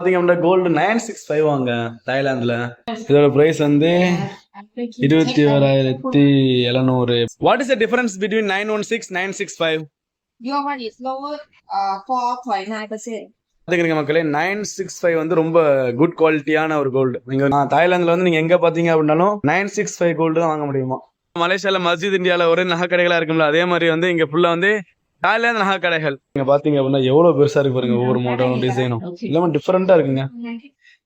பாத்தீங்க அப்படின்னா gold nine six five வாங்க தாய்லாந்துல இதோட பிரைஸ் வந்து இருபத்தி ஓராயிரத்தி எழுநூறு. What is the difference between nine one six nine six five. பாத்துக்கிறீங்க மக்களே நைன் சிக்ஸ் ஃபைவ் வந்து ரொம்ப குட் குவாலிட்டியான ஒரு கோல்டு நீங்க நான் தாய்லாந்துல வந்து நீங்க எங்க பாத்தீங்க அப்படின்னாலும் நைன் சிக்ஸ் ஃபைவ் கோல்டு தான் வாங்க முடியுமா? மலேசியால மஸ்ஜித் இந்தியால ஒரே நகை கடைகளா இருக்கும்ல அதே மாதிரி வந்து இங்க ஃபுல்லா வந்து தாய்லாந்து நகை கடைகள் நீங்க பாத்தீங்க அப்படின்னா எவ்வளவு பெருசா இருக்கு பாருங்க ஒவ்வொரு மாடலும் டிசைனும் எல்லாமே டிஃபரெண்டா இருக்குங்க.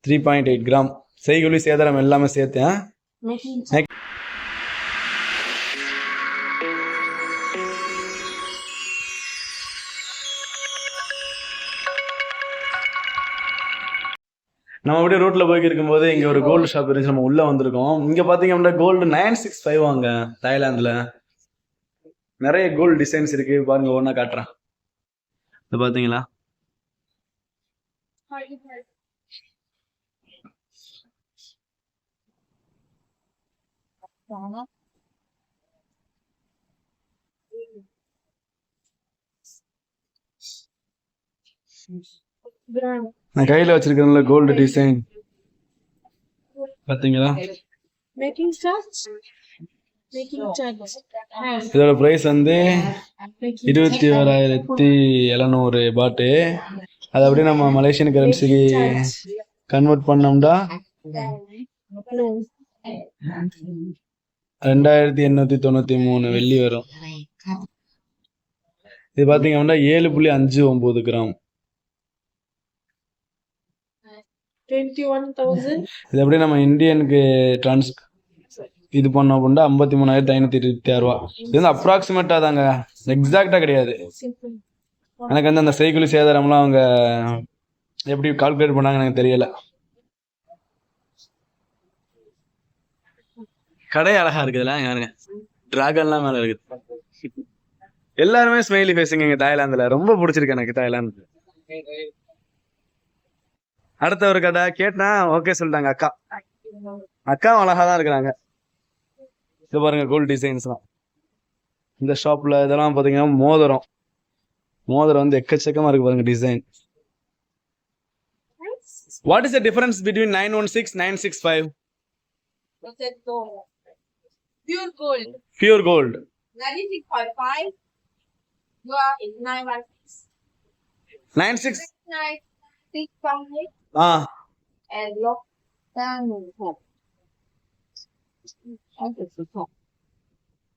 த்ரீ பாயிண்ட் எயிட் கிராம் செய்குலி சேதாரம் எல்லாமே சேர்த்தேன் நம்ம அப்படியே ரோட்ல போய்க்கு இருக்கும்போது இங்க ஒரு கோல்டு ஷாப் இருந்துச்சு நம்ம உள்ள வந்திருக்கோம். இங்க பாத்தீங்க அப்படின்னா கோல்டு நைன் சிக்ஸ் ஃபைவ் வாங்க தாய்லாந்துல. நிறைய கோல்டு டிசைன்ஸ் இருக்கு. பாருங்க ஒண்ணா காட்டுறேன். இது பாத்தீங்களா? நான் கையில வச்சிருக்கிறதுல கோல்டு டிசைன் பாத்தீங்களா? Making charge? இதோட பிரைஸ் வந்து இருபத்தி ஓராயிரத்தி எழுநூறு பாட்டு அது அப்படியே நம்ம மலேசியன் கரன்சிக்கு கன்வெர்ட் பண்ணோம்னா ரெண்டாயிரத்தி எண்ணூத்தி தொண்ணூத்தி மூணு வெள்ளி வரும். இது பாத்தீங்க அப்படின்னா ஏழு புள்ளி அஞ்சு ஒன்பது கிராம். இது அப்படியே நம்ம இந்தியனுக்கு டிரான்ஸ் இது பண்ணோம் அப்படின்னா ஐம்பத்தி மூணாயிரத்தி ஐநூத்தி இருபத்தி ஆறு ரூபா. இது வந்து அப்ராக்சிமேட்டா தாங்க. எக்ஸாக்டா கிடையாது. எனக்கு வந்து அந்த செய்குலி சேதாரம்லாம் அவங்க எப்படி கால்குலேட் பண்ணாங்கன்னு எனக்கு தெரியல. கடை அழகா இருக்குதுல்ல பாருங்க. டிராகன்லாம் மேல இருக்குது. எல்லாருமே ஸ்மைலி ஃபேஸுங்க இங்க தாய்லாந்துல. ரொம்ப பிடிச்சிருக்கு எனக்கு தாய்லாந்து. அடுத்த ஒரு கடை கேட்டா ஓகே சொல்லிட்டாங்க அக்கா. அக்காவும் அழகா தான் இருக்கிறாங்க. இது பாருங்க கோல்ட் டிசைன்ஸ்லாம் இந்த ஷாப்ல இதெல்லாம் பாத்தீங்கன்னா மோதிரம் மோதிரம் வந்து எக்கச்சக்கமா இருக்கு பாருங்க design what is the difference between nine one six nine six five What's that gold? Pure gold. Pure gold Ninety-six point five. You are in nine one six. Nine six Nine six five ஆ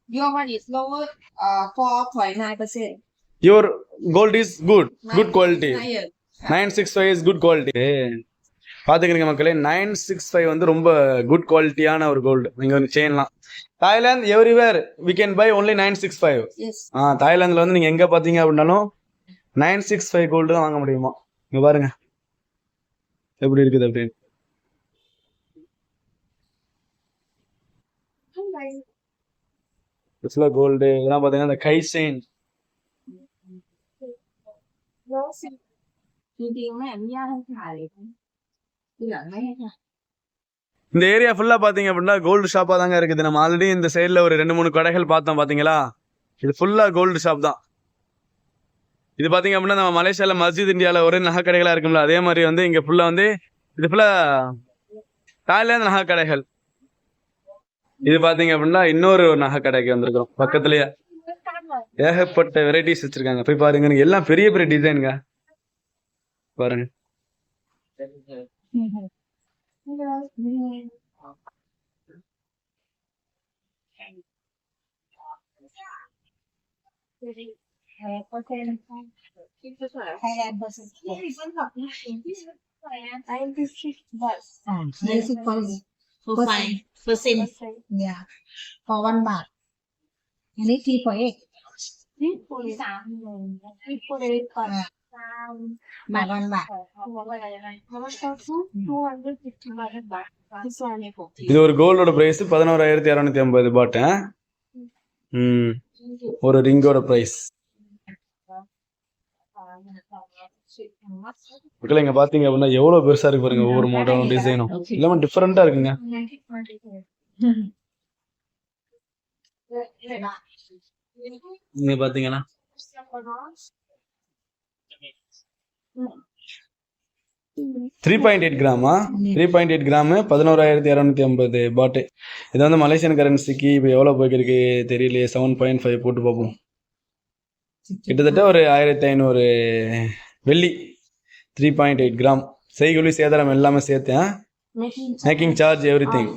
Your one is lower, uh, four point nine percent. Your gold is good good quality Higher. Nine six five is good quality பாத்துக்கிறீங்க மக்களே nine six five வந்து ரொம்ப good குவாலிட்டியான ஒரு gold நீங்க வந்து செயின்லாம் Thailand everywhere we can buy only nine six five Yes. ஆ தாய்லாந்துல வந்து நீங்க எங்க பாத்தீங்க அப்படின்னாலும் நைன் சிக்ஸ் ஃபைவ் கோல்டு தான் வாங்க முடியுமா? இங்க பாருங்க. எப்படி இருக்குது அப்படின்னு பிஸ்ல கோல்டு இதெல்லாம் பாத்தீங்கன்னா இந்த கைசைன் இந்த ஏரியா ஃபுல்லா பாத்தீங்க அப்படின்னா கோல்டு ஷாப்பா தாங்க இருக்குது. நம்ம ஆல்ரெடி இந்த சைடில் ஒரு ரெண்டு மூணு கடைகள் பார்த்தோம் பாத்தீங்களா இது ஃபுல்லா கோல்டு ஷாப் தான். இது பாத்தீங்க அப்படின்னா நம்ம மலேசியால மஸ்ஜித் இந்தியால ஒரே நகை கடைகளா இருக்கும்ல. அதே மாதிரி வந்து இங்க ஃபுல்லா வந்து இது ஃபுல்லாக தாய்லாந்து நகை கடைகள் இது பாத்தீங்க அப்படின்னா இன்னொரு நகை கடைக்கு வந்திருக்கோம் பக்கத்துலயே ஏகப்பட்ட வெரைட்டிஸ் வச்சிருக்காங்க. போய் பாருங்க எல்லாம் பெரிய பெரிய டிசைனுங்க பாருங்க. Basic policy. For five percent. Yeah. For one baht. อันนี้ที for eight. ที่คุยสามหนึ่งที่คุยก่อนสามบาทวันบาทเพราะว่าเขาซื้อตัวด้วยจิตที่บาทบาทที่ส่วนในผม இது ஒரு கோல்டோட பிரைஸ் பதினோராயிரத்தி இரநூத்தி ஐம்பது பாட்டு ம் ஒரு ரிங்கோட பிரைஸ் மக்கள் இங்க பாத்தீங்க அப்படின்னா எவ்வளவு பெருசா இருக்கு பாருங்க ஒவ்வொரு மாடலும் டிசைனும் எல்லாமே டிஃபரெண்டா இருக்குங்க நீங்க பாத்தீங்கன்னா. த்ரீ பாயிண்ட் எயிட் கிராமா த்ரீ பாயிண்ட் எயிட் கிராமு பதினோராயிரத்தி இரநூத்தி ஐம்பது பாட்டு இது வந்து மலேசியன் கரன்சிக்கு இப்போ எவ்வளோ போய்க்கிருக்கு தெரியலையே செவன் பாயிண்ட் ஃபைவ் போட்டு பார்ப்போம். கிட்டத்தட்ட ஒரு ஆயிரத்தி ஐநூறு வெள்ளி. த்ரீ பாயிண்ட் எயிட் கிராம் செய்குழி சேதாரம் எல்லாமே சேர்த்தேன். மேக்கிங் சார்ஜ் எவ்ரி திங்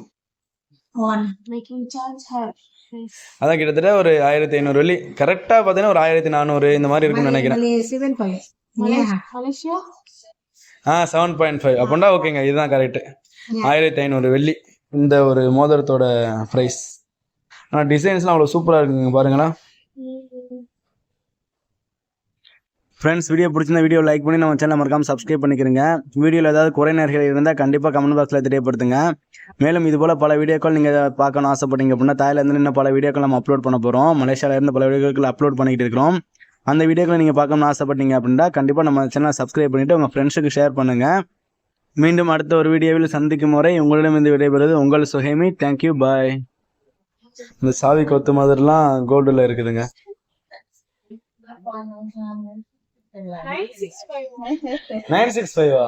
அதான் கிட்டத்தட்ட ஒரு ஆயிரத்தி ஐநூறு வெள்ளி. கரெக்டாக பார்த்தீங்கன்னா ஒரு ஆயிரத்தி நானூறு இந்த மாதிரி இருக்கும்னு நினைக்கிறேன். ஆ செவன் பாயிண்ட் ஃபைவ் அப்படின்னா ஓகேங்க இதுதான் கரெக்ட் ஆயிரத்தி ஐநூறு வெள்ளி. இந்த ஒரு மோதிரத்தோட ப்ரைஸ் ஆனால் டிசைன்ஸ்லாம் அவ்வளோ சூப்பராக இருக்குங்க பாருங்களேன். ஃப்ரெண்ட்ஸ் வீடியோ பிடிச்சிருந்த வீடியோ லைக் பண்ணி நம்ம சேனல் மறக்காம சப்ஸ்கிரைப் பண்ணிக்கிறங்க. வீடியோவில் ஏதாவது குறைநர்கள் இருந்தால் கண்டிப்பாக கமெண்ட் பாக்ஸில் தெரியப்படுத்துங்க. மேலும் இது போல் பல வீடியோக்கள் நீங்கள் பார்க்கணும் ஆசைப்பட்டீங்க அப்படின்னா தாய்லாந்து இன்னும் பல வீடியோக்கள் நம்ம அப்லோட் பண்ண போகிறோம் மலேசியாவிலேருந்து பல வீடியோக்கள் அப்லோட் பண்ணிக்கிட்டு இருக்கிறோம். அந்த வீடியோக்களை நீங்கள் பார்க்கணும்னு ஆசைப்பட்டீங்க அப்படின்னா கண்டிப்பாக நம்ம சேனலை சப்ஸ்கிரைப் பண்ணிவிட்டு உங்கள் ஃப்ரெண்ட்ஸுக்கு ஷேர் பண்ணுங்கள் மீண்டும் அடுத்த ஒரு வீடியோவில் சந்திக்கும் முறை உங்களிடம் இந்த விடைபெறுவது உங்கள் சுஹேமி. தேங்க்யூ பாய் இந்த சாவி கொத்து மாதிரிலாம் கோல்டில் இருக்குதுங்க. Nine six ஃபைவா.